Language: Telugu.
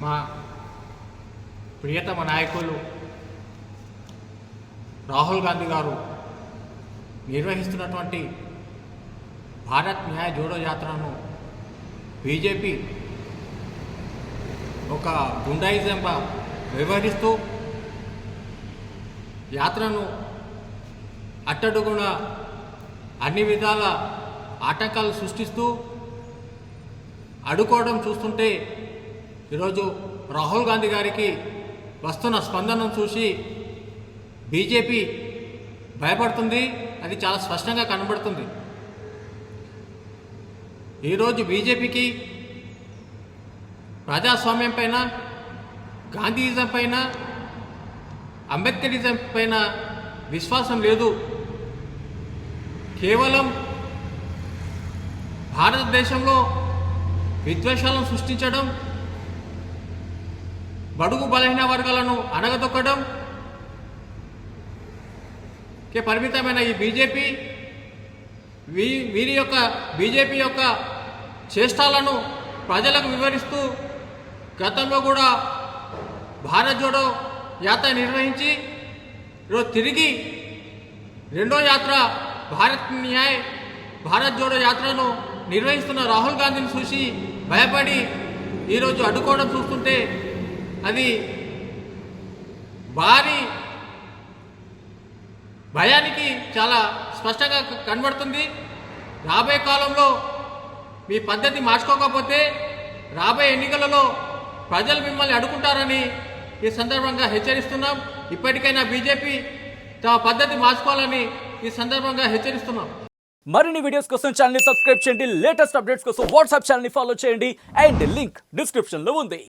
మా ప్రియతమ నాయకులు రాహుల్ గాంధీ గారు నిర్వహిస్తున్నటువంటి భారత్ న్యాయ జోడో యాత్రను బీజేపీ ఒక గుండాయిజంగా వ్యవహరిస్తూ యాత్రను అట్టడుగున అన్ని విధాల ఆటంకాలు సృష్టిస్తూ అడుకోవడం చూస్తుంటే ఈరోజు రాహుల్ గాంధీ గారికి వస్తున్న స్పందనను చూసి బీజేపీ భయపడుతుంది అది చాలా స్పష్టంగా కనబడుతుంది. ఈరోజు బీజేపీకి ప్రజాస్వామ్యం పైన గాంధీయిజం పైన అంబేద్కరిజం పైన విశ్వాసం లేదు. కేవలం భారతదేశంలో విద్వేషాలను సృష్టించడం బడుగు బలహీన వర్గాలను అణగదొక్కడం. కే పరిమితమైన ఈ బీజేపీ వీ వీరి యొక్క బీజేపీ యొక్క చేష్టాలను ప్రజలకు వివరిస్తూ గతంలో కూడా భారత్ జోడో యాత్ర నిర్వహించి ఈరోజు తిరిగి రెండో యాత్ర భారత్ న్యాయ్ భారత్ జోడో యాత్రను నిర్వహిస్తున్న రాహుల్ గాంధీని చూసి భయపడి ఈరోజు అడ్డుకోవడం చూస్తుంటే అది భారీ భయానికి చాలా స్పష్టంగా క- కనబడుతుంది. రాబోయే కాలంలో మీ పద్ధతి మార్చుకోకపోతే రాబోయే ఎన్నికలలో ప్రజలు మిమ్మల్ని అడుగుంటారని ఈ సందర్భంగా హెచ్చరిస్తున్నాం. ఇప్పటికైనా బీజేపీ తమ పద్ధతి మార్చుకోవాలని ఈ సందర్భంగా హెచ్చరిస్తున్నాం. మరిన్ని వీడియోస్ కోసం ఛానల్ సబ్స్క్రైబ్ చేయండి. లేటెస్ట్ అప్డేట్స్ కోసం వాట్సాప్ ఛానల్ని ఫాలో చేయండి. అండ్ లింక్ డిస్క్రిప్షన్లో ఉంది.